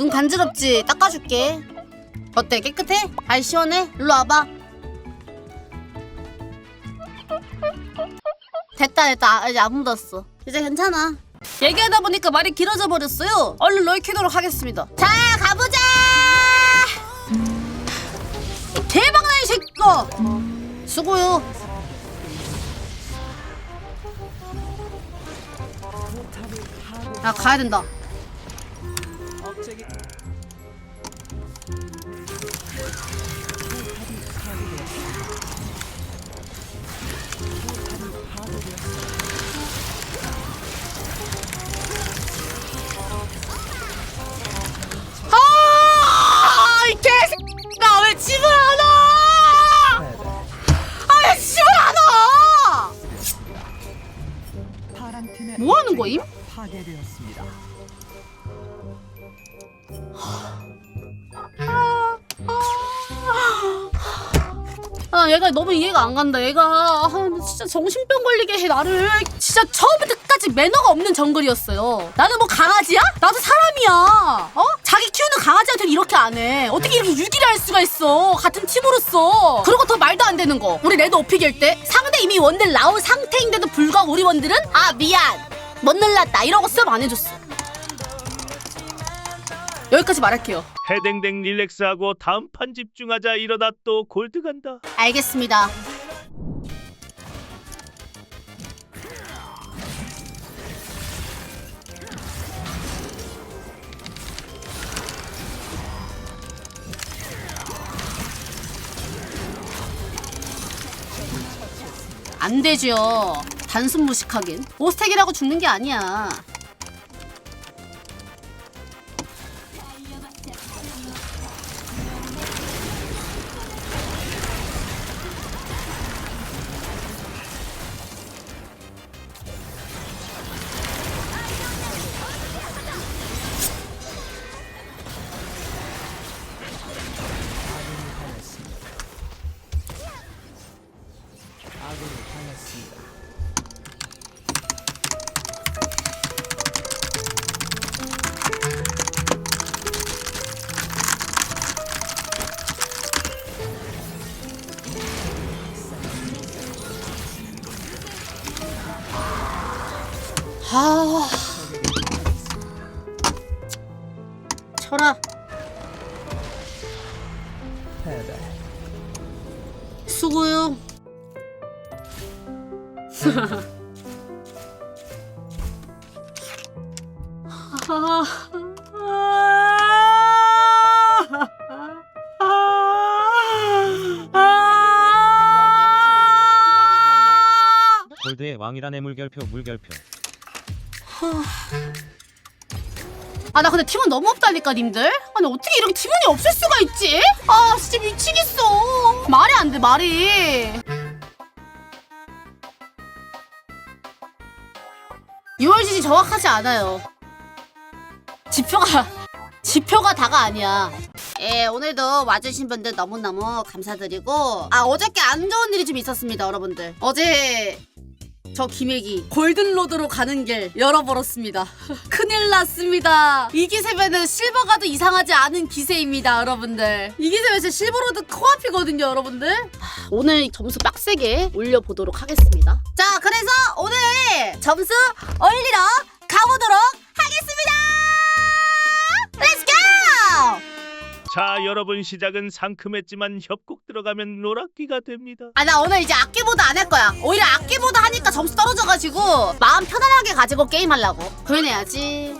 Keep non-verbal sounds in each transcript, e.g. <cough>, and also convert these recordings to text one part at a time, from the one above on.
눈 간지럽지? 닦아줄게. 어때? 깨끗해? 발 시원해? 일로 와봐. 됐다 됐다 아, 이제 안 묻었어. 이제 괜찮아. 얘기하다 보니까 말이 길어져 버렸어요. 얼른 널 키도록 하겠습니다. 자 가보자. 대박나 이 새끼가. 수고요. 야 가야 된다. 아, 이 개새끼가 왜 집을 안 와? 아, 왜 집을 안 와? 파란 팀의 뭐 하는 거임? 파괴되었습니다. 아, 얘가 너무 이해가 안 간다. 얘가 아, 진짜 정신병 걸리게 해 나를. 진짜 처음부터 끝까지 매너가 없는 정글이었어요. 나는 뭐 강아지야? 나도 사람이야. 어? 자기 키우는 강아지한테는 이렇게 안 해. 어떻게 이렇게 유기를 할 수가 있어? 같은 팀으로서. 그리고 더 말도 안 되는 거. 우리 레드 오피길 때 상대 이미 원딜 나온 상태인데도 불구하고 우리 원딜은 아 미안 못 눌렀다 이러고 수업 안 해줬어. 여기까지 말할게요. 해댕댕 릴렉스하고 다음 판 집중하자 이러다 또 골드 간다. 알겠습니다. 안 되죠. 단순 무식하긴. 오스택이라고 죽는 게 아니야. 왕이란의 물결표 물결표. 아 나 근데 팀원 너무 없다니까 님들. 아니 어떻게 이렇게 팀원이 없을 수가 있지? 아 진짜 미치겠어. 말이 안 돼 말이. 6월 지지 정확하지 않아요. 지표가 <laughs> 지표가 다가 아니야. 예 오늘도 와주신 분들 너무너무 감사드리고 아 어저께 안 좋은 일이 좀 있었습니다 여러분들. 어제 저 김혜기 골든로드로 가는 길 열어버렸습니다. <laughs> 큰일 났습니다. 이 기세면은 실버가도 이상하지 않은 기세입니다, 여러분들. 이 기세면 제 실버로드 코앞이거든요, 여러분들. 하, 오늘 점수 빡세게 올려보도록 하겠습니다. 자, 그래서 오늘 점수 올리러 가보도록 하겠습니다. Let's! 자 여러분 시작은 상큼했지만 협곡 들어가면 노랗기가 됩니다. 아 나 오늘 이제 악기보드 안할 거야. 오히려 악기보드 하니까 점수 떨어져가지고 마음 편안하게 가지고 게임하려고. 고민해야지.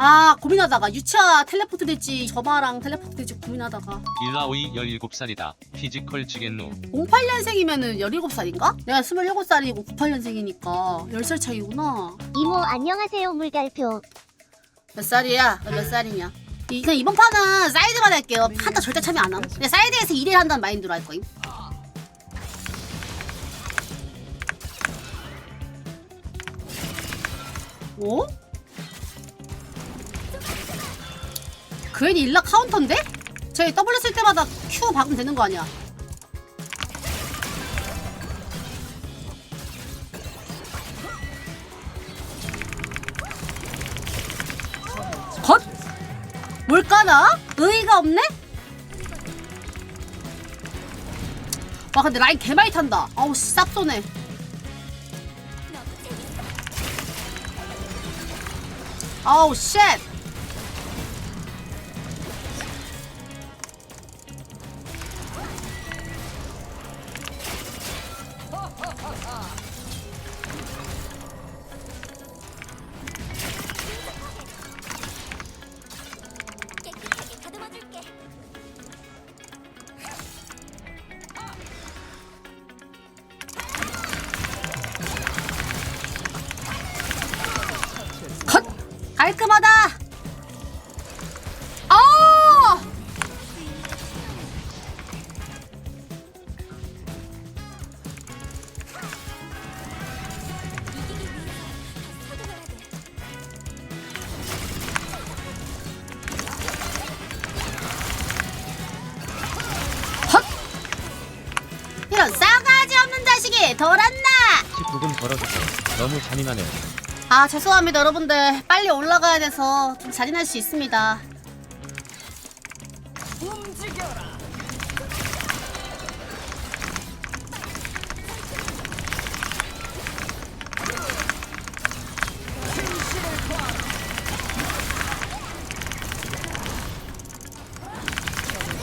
아 고민하다가 유치아 텔레포트 될지 저마랑 텔레포트 될지 고민하다가 일라오이 17살이다. 피지컬 지겠노. 08년생이면은 17살인가? 내가 27살이고 98년생이니까 10살 차이구나. 이모 안녕하세요 물결표 몇 살이야? 너 몇 살이냐? 이, 그냥 이번 판은 사이드만 할게요. 한타 절대 참여 안 함. 그냥 사이드에서 1일 한다는 마인드로 할 거임. 오? 괜히 일락 카운터인데? 저희 W 쓸 때마다 Q 박으면 되는 거 아니야 컷? 뭘까나? 의의가 없네? 와 근데 라인 개많이 탄다 아우 싹 쏘네 아우 쉣 깔끔하다! 아! 헛! 이런 싸가지 없는 자식이 돌았나! 19분 걸어주세요. 너무 잔인하네요. 아 죄송합니다 여러분들. 빨리 올라가야 돼서 좀 잔인할 수 있습니다.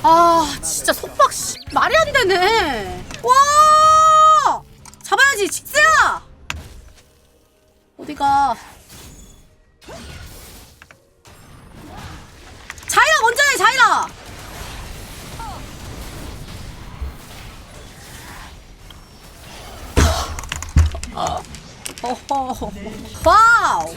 아 진짜 속박 씨 말이 안 되네. 와 잡아야지 직스야 어디가? 자이라 먼저 해, 자이라! <laughs> 와우!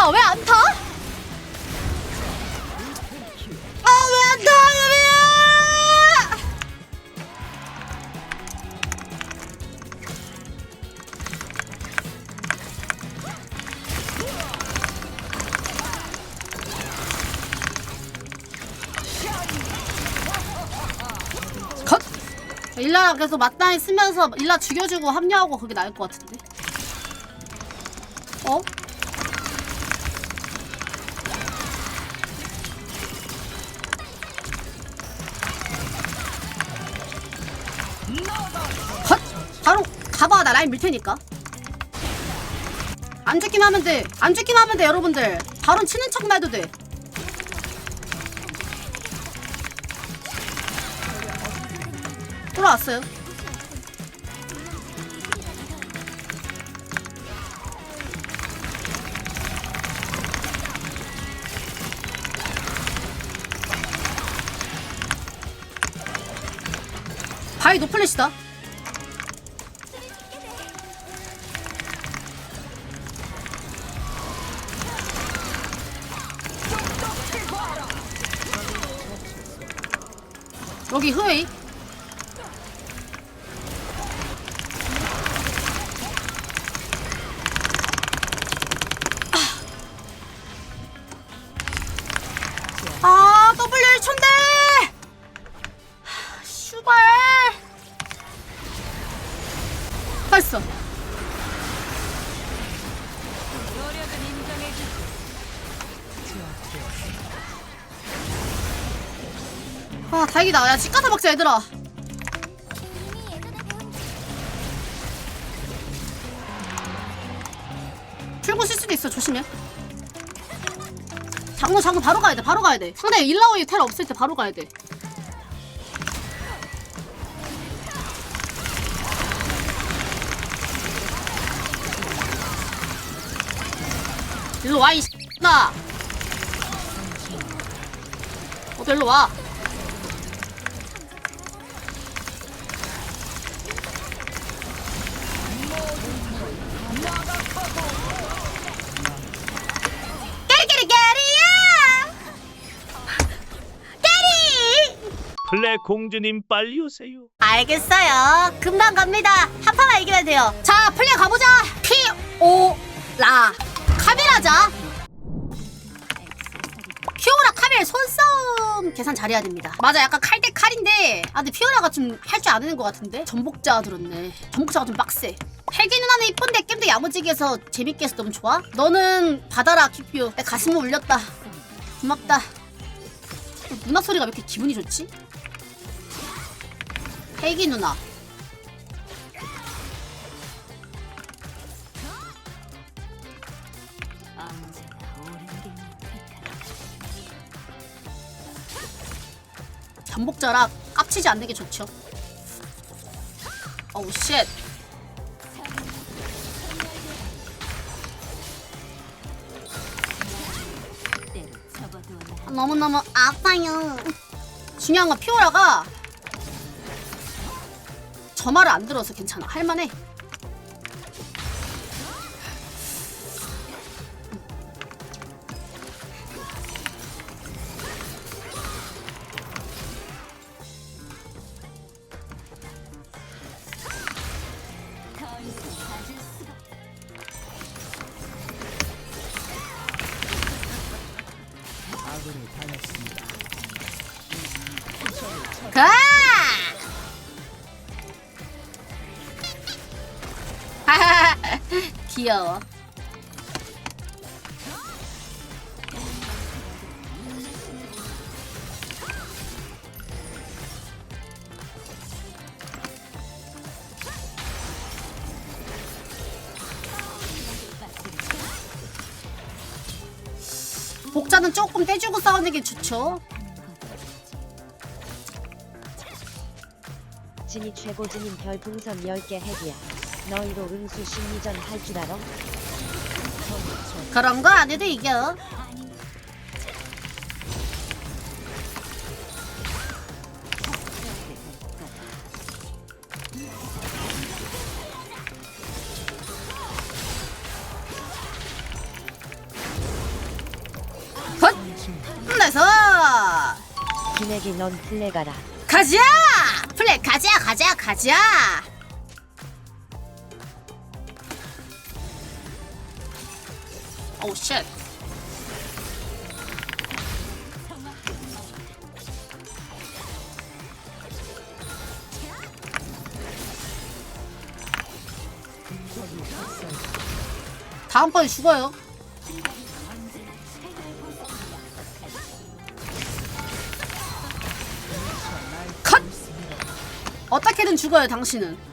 유미야, 왜 안 타? 아, 왜 안 타, 유미야! 컷! 일라랑 계속 맞다니 쓰면서 일라 죽여주고 합류하고 그게 나을 것 같은데. 어? 가봐 나 라인 밀 테니까. 안 죽기만 하면 돼안 죽기만 하면 돼 여러분들. 바로 치는 척만 해도 돼. 돌아왔어요. 바위 노플래시다 여기 흐웨이. 아 W 1초인데 슈발! 됐어 아 다행이다. 야 집 가서 먹자 얘들아. 출구 쓸 수도 있어 조심해. 장로 장로 바로 가야 돼 바로 가야 돼. 상대 일라오이 텔 없을 때 바로 가야 돼. 일로 와, 이 나. 어, 일로 와. 블랙 공주님 빨리 오세요. 알겠어요. 금방 갑니다. 한 판만 이기면 돼요. 자, 플레이 가보자. 피, 오, 라. 카메라자. 피오라 카멜 손싸움 계산 잘해야 됩니다. 맞아, 약간 칼 대 칼인데. 아, 근데 피오라가 좀 할 줄 아는 것 같은데? 전복자 들었네. 전복자가 좀 빡세. 헬기 누나는 이쁜데 게임도 야무지게 해서 재밌게 해서 너무 좋아? 너는 받아라, 큐피오. 내 가슴을 울렸다. 고맙다. 누나 소리가 왜 이렇게 기분이 좋지? 헬기 누나. 전복자라 깝치지 않는 게 좋죠. 어우 쉣. 아, 너무너무 아파요. 중요한 건 피오라가 저 말을 안 들어서 괜찮아. 할만해. 귀여워. 복자는 조금 떼주고 싸우는 게 좋죠. 진이 최고진인 별풍선 10개 핵이야. 너희도 응수 심리전 할 줄 알아? 그런 거안 해도 이겨. 넌 플레 가라. 가자! 플레 가자 가자 가자! 오우 쉣. 다음번에 죽어요. 컷! 어떻게든 죽어요, 당신은.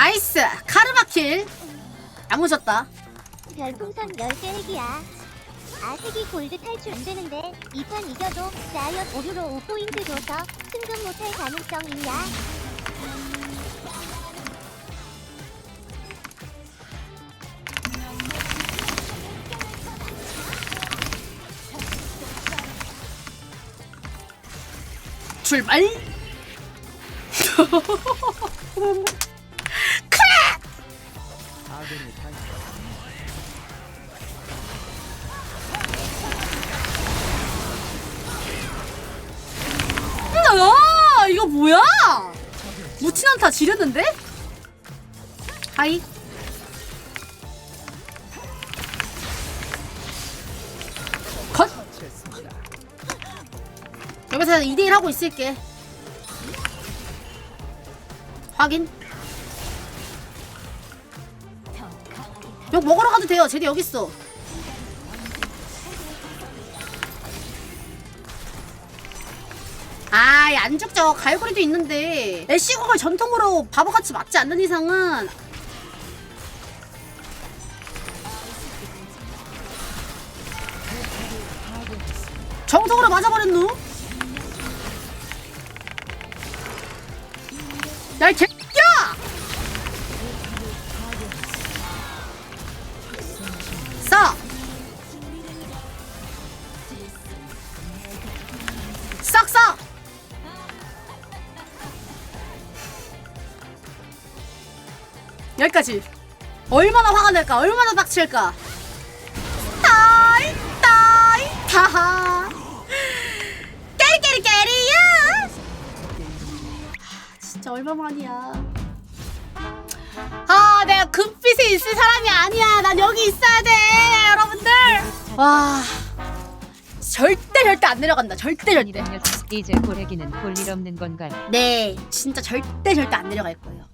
나이스 카르마킬 야무졌다 별풍선 10개 핵이야. 아, 핵이 골드 탈출 안 되는데 이판 이겨도 라이엇 오류로 5포인트 줘서 승급 못할 가능성 있냐? 출발 <laughs> 아군이 당했습니다. 뭐야? 무친한 타 지렸는데? 하이. 컷. 여기서 2대1 하고 있을게. 확인. 욕 먹으러 가도 돼요. 쟤도 여기 있어. 아, 안 죽죠. 갈고리도 있는데. 애쉬공을 전통으로 바보같이 맞지 않는 이상은. 정통으로 맞아버렸누? 야, 이개 날까? 얼마나 빡칠까? 따이 따이. 타하. 깨리깨리깨리야! 진짜 얼마만이야. 아 내가 금빛에 있을 사람이 아니야. 난 여기 있어야 돼 여러분들. 와. 절대 절대 안 내려간다. 절대 절대. 이제 고래기는 볼일 없는 건가요? 네 진짜 절대 절대 안 내려갈 거예요